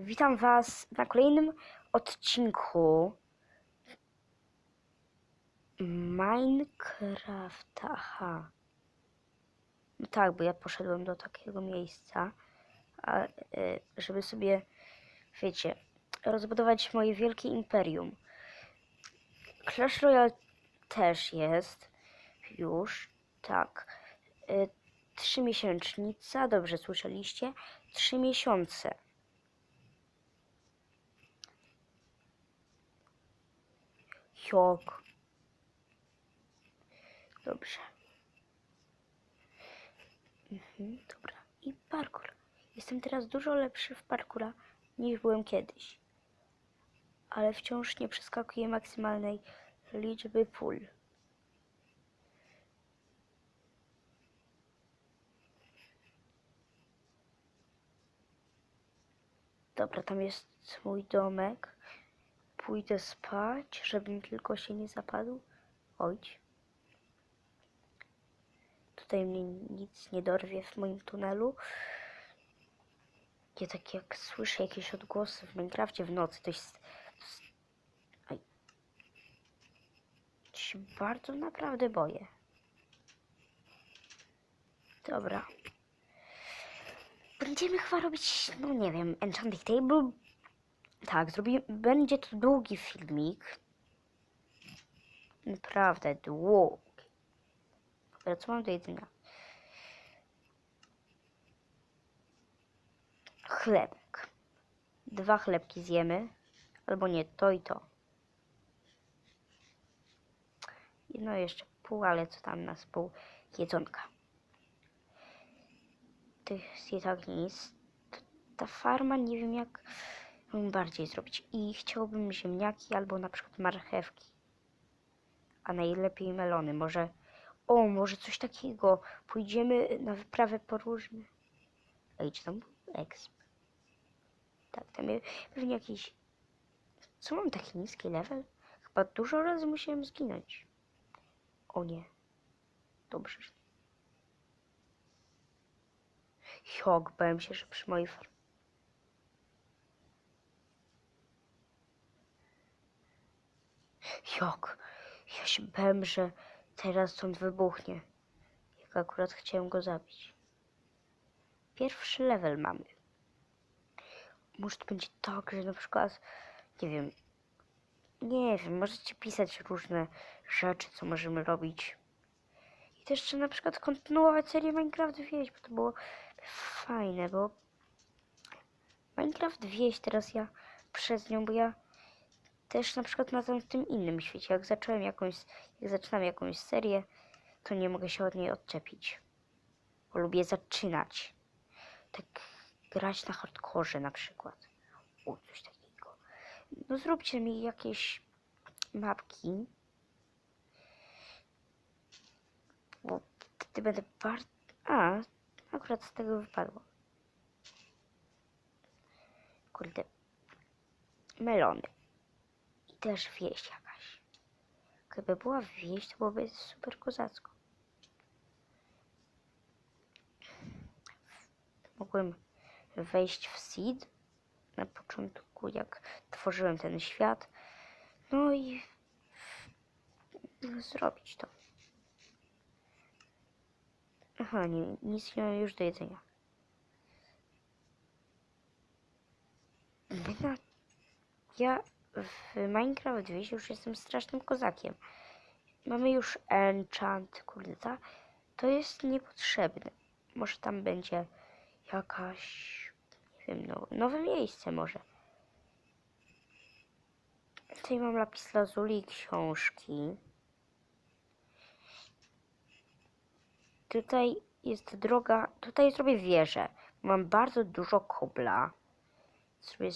Witam Was na kolejnym odcinku Minecrafta. Aha. No Tak, bo ja poszedłem do takiego miejsca, a, y, żeby sobie, wiecie, rozbudować moje wielkie imperium. Clash Royale też jest już, tak. Y, Trzy miesięcznica, dobrze słyszeliście? Trzy miesiące. Jok. Dobrze. Mhm, dobra. I parkour. Jestem teraz dużo lepszy w parkoura niż byłem kiedyś. Ale wciąż nie przeskakuję maksymalnej liczby pól. Dobra, tam jest mój domek. Pójdę spać, żebym tylko się nie zapadł. Ojć. Tutaj mnie nic nie dorwie w moim tunelu. Ja tak jak słyszę jakieś odgłosy w Minecrafcie w nocy, to jest... Aj. Się bardzo naprawdę boję. Dobra. Będziemy chyba robić, no nie wiem, Enchanting Table. Tak, zrobi... będzie to długi filmik. Naprawdę długi. Co mam do jedzenia? Chlebek. Dwa chlebki zjemy. Albo nie, to i to. No jeszcze pół, ale co tam na pół jedzonka. To jest tak nic. Ta farma nie wiem jak bardziej zrobić. I chciałbym ziemniaki albo na przykład marchewki. A najlepiej melony. Może, o, może coś takiego. Pójdziemy na wyprawę podróżne. Ej, czy tam był exp? Tak, tam pewnie jakiś... Co mam taki niski level? Chyba dużo razy musiałem zginąć. O nie. Dobrze. Jok, bałem się, że przy mojej farmie... Jok, ja się bałem, że teraz stąd wybuchnie. Jak akurat chciałem go zabić. Pierwszy level mamy. Może to będzie tak, że na przykład, nie wiem, nie wiem, możecie pisać różne rzeczy, co możemy robić. I też jeszcze na przykład kontynuować serię Minecraft wieś, bo to było fajne, bo Minecraft wieś teraz ja przez nią, bo ja też na przykład na tym, tym innym świecie, jak zacząłem jakąś, jak zaczynam jakąś serię, to nie mogę się od niej odczepić. Bo lubię zaczynać. Tak grać na hardkorze na przykład. O, coś takiego. No zróbcie mi jakieś mapki. Bo wtedy będę bardzo... A, akurat z tego wypadło. Kurde. Melony. Też wieś jakaś. Gdyby była wieś, to byłoby super kozacko. Mogłem wejść w seed na początku, jak tworzyłem ten świat. No i zrobić to. Aha, nie, nic nie mam już do jedzenia. Ja w Minecraft wieś już jestem strasznym kozakiem. Mamy już enchant, kurde, ta, to jest niepotrzebne. Może tam będzie jakaś, nie wiem, no, nowe miejsce może. Tutaj mam lapis lazuli i książki. Tutaj jest droga, tutaj zrobię wieżę. Mam bardzo dużo kobla. Zrobię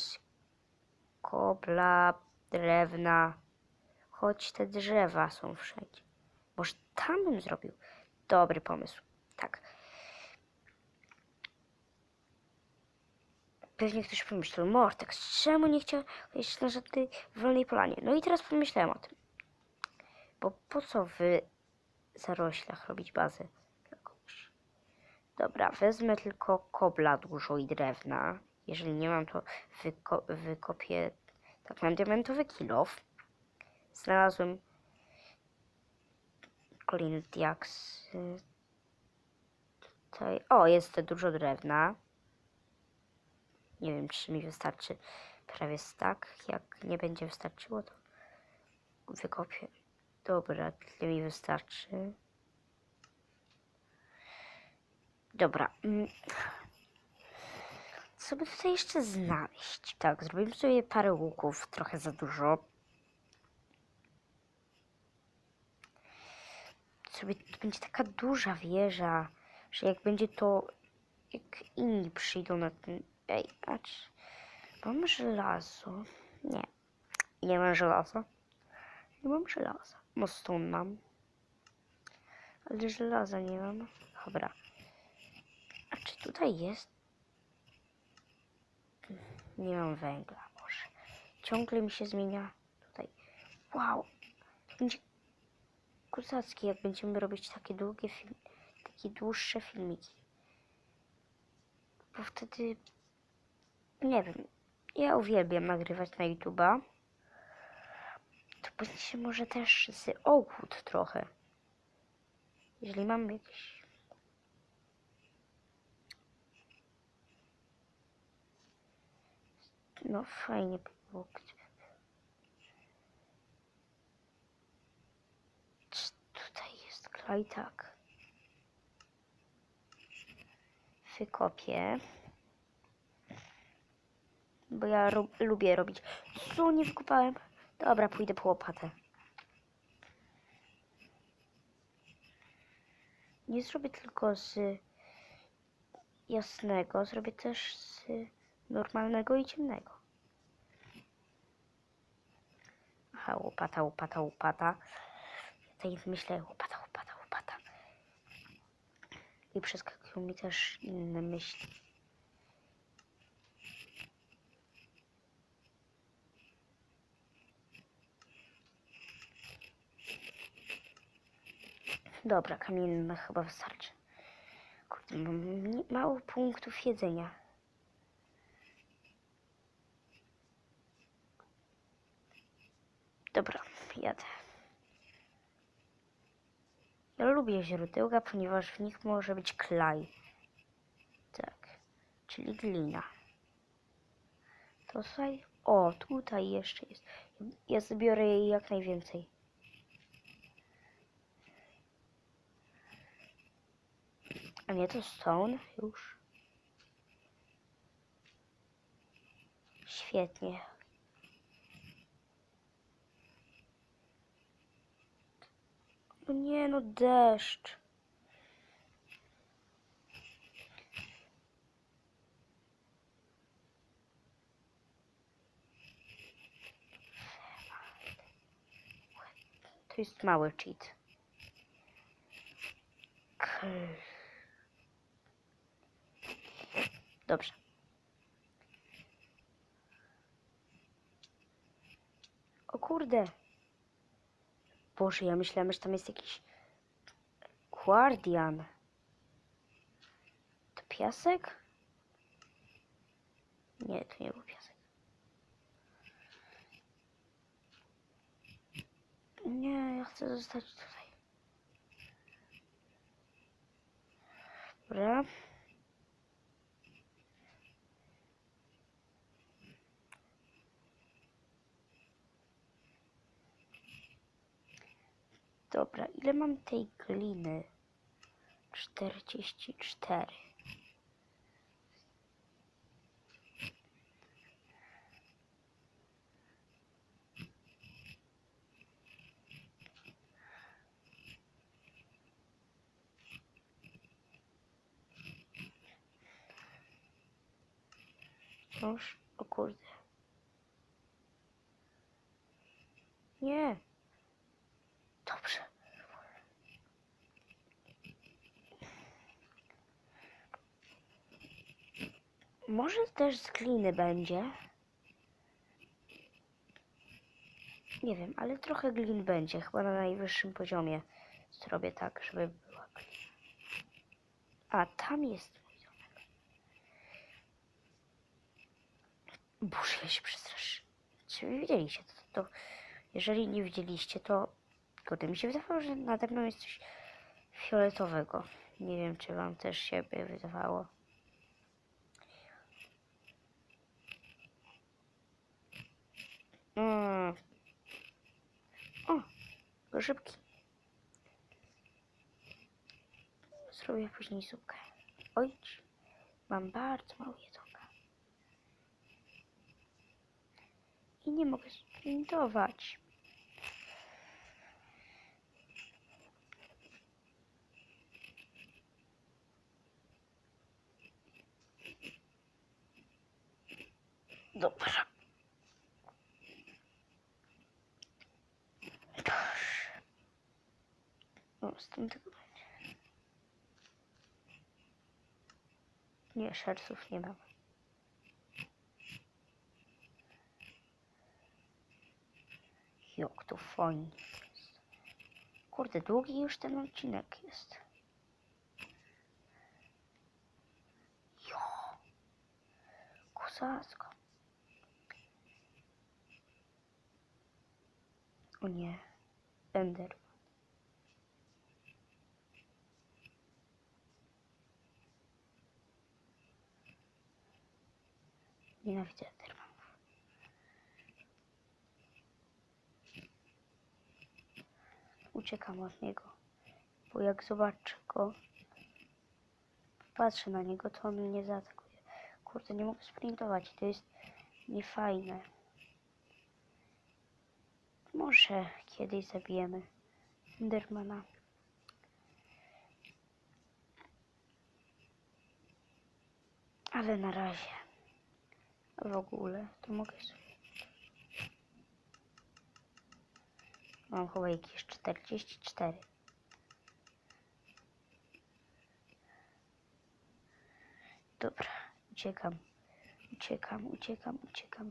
kobla, drewna. Choć te drzewa są wszędzie. Może tam bym zrobił. Dobry pomysł. Tak. Pewnie ktoś pomyślał, Mortek, czemu nie chciał iść na żadnej wolnej polanie? No i teraz pomyślałem o tym. Bo po co w zaroślach robić bazę? Dobra, wezmę tylko kobla dużo i drewna. Jeżeli nie mam, to wyko wykopię. Tak, mam diamentowy kilof. Znalazłem kolejny diaksy. Tutaj. O, jest dużo drewna. Nie wiem, czy mi wystarczy prawie tak. Jak nie będzie wystarczyło, to wykopię. Dobra, tyle mi wystarczy. Dobra. By tutaj jeszcze znaleźć? Tak, zrobimy sobie parę łuków, trochę za dużo. Sobie to będzie taka duża wieża, że jak będzie to, jak inni przyjdą na ten... Ej, czy... Mam żelazo? Nie. Nie mam żelaza. Nie mam żelaza. Mostun mam. Ale żelaza nie mam. Dobra. A czy tutaj jest? Nie mam węgla, może. Ciągle mi się zmienia tutaj. Wow. To będzie kuzackie, jak będziemy robić takie długie film, takie dłuższe filmiki. Bo wtedy, nie wiem, ja uwielbiam nagrywać na YouTube'a. To będzie może też z ogród trochę. Jeżeli mam jakieś No fajnie by było. Czy tutaj jest klej? Tak. Wykopię. Bo ja ro lubię robić. Co nie wykopałem? Dobra, pójdę po łopatę. Nie zrobię tylko z jasnego, zrobię też z normalnego i ciemnego. Aha, łopata, łopata, łopata. Tutaj myślę łopata, łopata, łopata. I przeskakują mi też inne myśli. Dobra, kamienna chyba wystarczy. Kurde, mam mało punktów jedzenia. Dobra, jadę. Ja lubię źródełka, ponieważ w nich może być klej. Tak, czyli glina. To tutaj, o, tutaj jeszcze jest. Ja zbiorę jej jak najwięcej. A nie to stone już. Świetnie. Nie, no deszcz. To jest mały cheat. Dobrze. O kurde. Boże, ja myślałem, że tam jest jakiś guardian. To piasek? Nie, to nie był piasek. Nie, ja chcę zostać tutaj. Dobra. Dobra, ile mam tej gliny? 44. Wciąż? O kurde. Nie. Dobrze. Może też z gliny będzie. Nie wiem, ale trochę glin będzie. Chyba na najwyższym poziomie zrobię tak, żeby była glina. A, tam jest mój domek. Boże, ja się przestraszę. Czy wy widzieliście to, to? Jeżeli nie widzieliście, to kurde, mi się wydawało, że nade mną jest coś fioletowego. Nie wiem, czy wam też się by wydawało. Mm. O, grzybki. Zrobię później zupkę. Oj, mam bardzo mało jedzonka. I nie mogę sprintować. Dobra. O, stąd tego będzie. Nie, szerców nie mam. Jak to fajnie. Kurde, długi już ten odcinek jest. Jo. Kozacko. O nie. Ender. Nienawidzę Endermanów. Uciekam od niego, bo jak zobaczę go, patrzę na niego, to on mnie zaatakuje. Kurde, nie mogę sprintować, to jest niefajne. Może kiedyś zabijemy Endermana. Ale na razie w ogóle to mogę sobie. Mam chyba jakieś 44. Dobra, uciekam. Uciekam, uciekam, uciekam.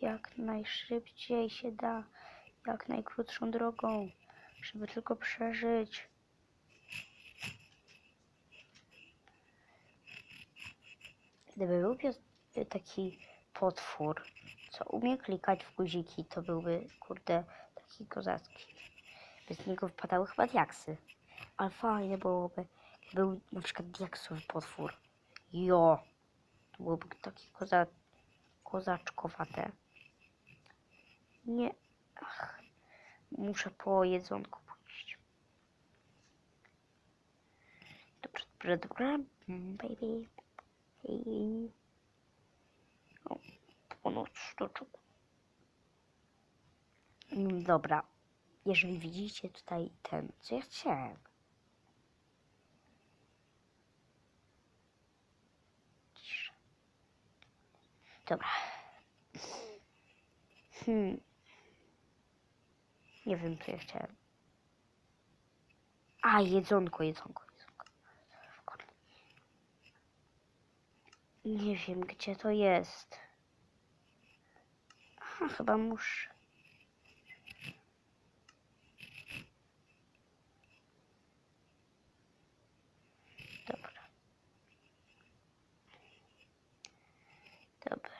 Jak najszybciej się da. Jak najkrótszą drogą. Żeby tylko przeżyć. Gdyby był taki potwór, co umie klikać w guziki, to byłby, kurde, taki kozacki. Bez niego wypadały chyba diaksy. Ale fajnie byłoby, był na przykład diaksowy potwór. Jo! To byłoby taki koza, kozaczkowate. Nie. Ach, muszę po jedzonku pójść. Dobrze, dobrze, dobrze. Baby. Hej. O, ponoć sztuczek. Dobra. Jeżeli widzicie tutaj ten, co ja chciałem. Cisza. Dobra. Hmm. Nie wiem, co ja chciałem. A, jedzonko, jedzonko, jedzonko. Kurde. Nie wiem, gdzie to jest. Aha, chyba muszę. Dobra. Dobra.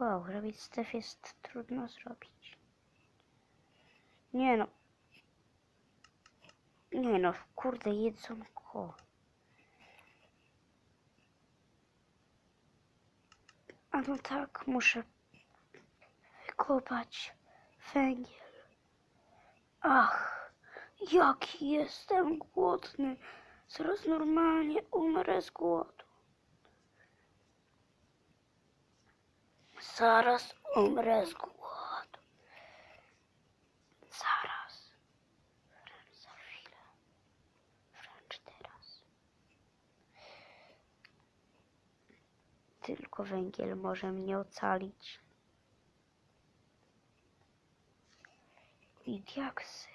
Wow, robić Stef jest trudno zrobić. Nie no. Nie no, kurde, jedzonko. A no tak, muszę wykopać węgiel. Ach, jaki jestem głodny. Zaraz normalnie umrę z głodu. Zaraz umrę z głodu. Zaraz. Wręcz za chwilę. Wręcz teraz. Tylko węgiel może mnie ocalić. I diaksy.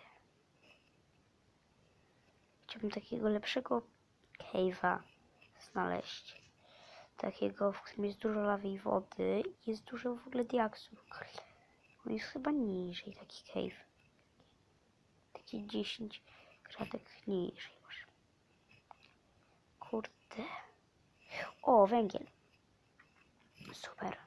Chciałbym takiego lepszego cave'a znaleźć. Takiego, w którym jest dużo lawy i wody i jest dużo w ogóle diaksów. On jest chyba niżej, taki cave. Taki 10 kratek niżej. Kurde. O, węgiel. Super.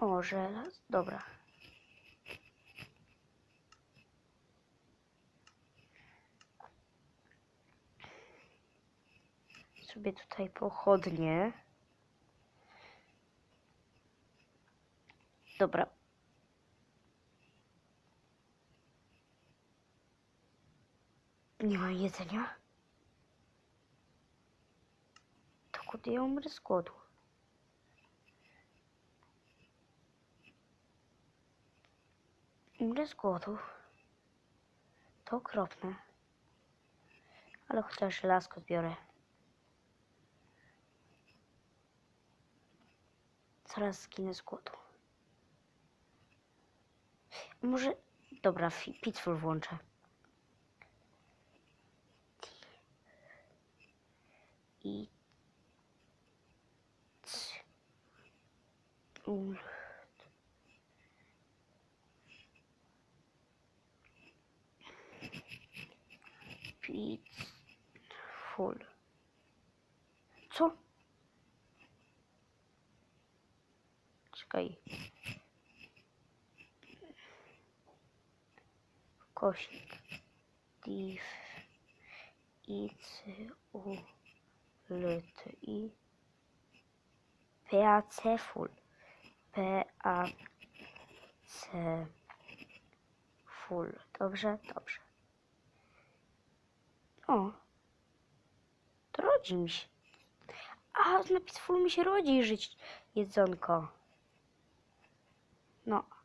O, żelaz. Dobra. Sobie tutaj pochodnie. Dobra. Nie mam jedzenia. To kurde ja umrę z głodu. Umrę z głodu. To okropne. Ale chociaż lasko zbiorę. Zaraz zginę z głodu. Może... Dobra, Pitfall włączę. I... c- ul- Pitfall. Co? Czekaj. Div. I C U L T I. P A C full. P A C full. Dobrze, dobrze. O. To rodzi mi się. A, napis full mi się rodzi żyć jedzonko. No.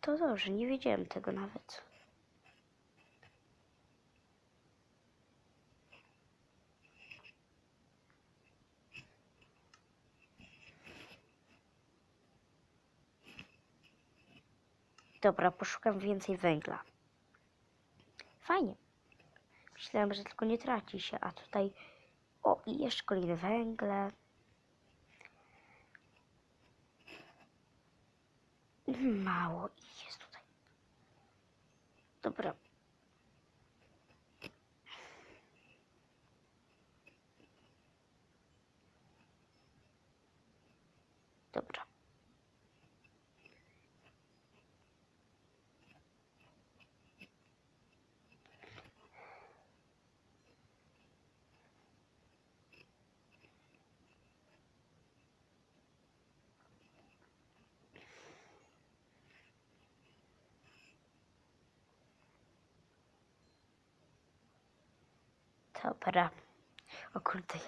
To dobrze, nie wiedziałem tego nawet. Dobra, poszukam więcej węgla. Fajnie. Myślałem, że tylko nie traci się, a tutaj... O, i jeszcze kolejne węgle. Mało ich jest tutaj. Dobra. Dobra. O kurde,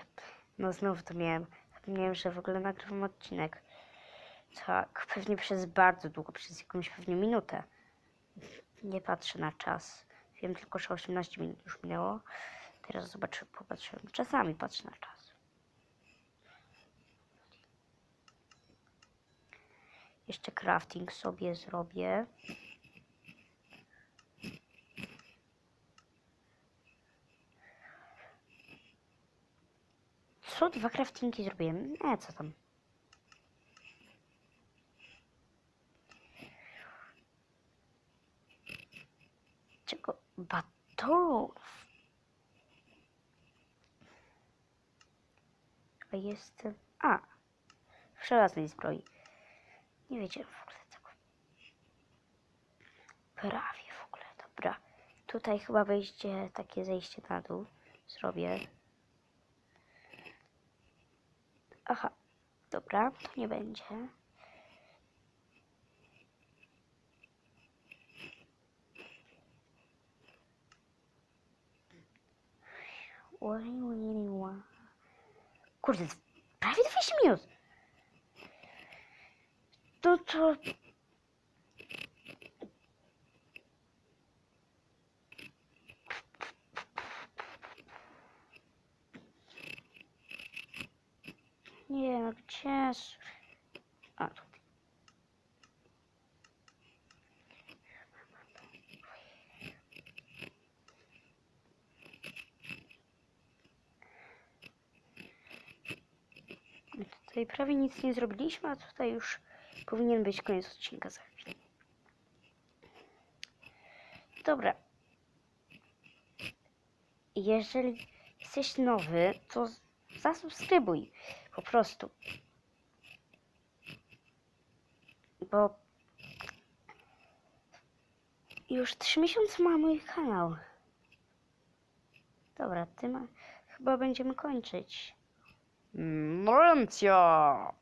no znowu to miałem. Zapomniałem, że w ogóle nagrywam odcinek. Tak, pewnie przez bardzo długo, przez jakąś pewnie minutę. Nie patrzę na czas. Wiem tylko, że 18 minut już minęło. Teraz zobaczę, popatrzyłem. Czasami patrzę na czas. Jeszcze crafting sobie zrobię. Co? Dwa craftingi zrobiłem? Nie, co tam? Czego? Batonów. A jestem... A. W żelaznej zbroi. Nie wiedziałem w ogóle tego. Prawie w ogóle, dobra. Tutaj chyba wejście, takie zejście na dół zrobię. Aha, dobra, to nie będzie. Kurde, prawie 20 minut. To... Nie, no gdzie... A, tu. Tutaj prawie nic nie zrobiliśmy, a tutaj już Powinien być koniec odcinka za chwilę. Dobra. Jeżeli jesteś nowy, to zasubskrybuj. Po prostu. Bo już trzy miesiące ma mój kanał. Dobra, tym chyba będziemy kończyć. Mrencja!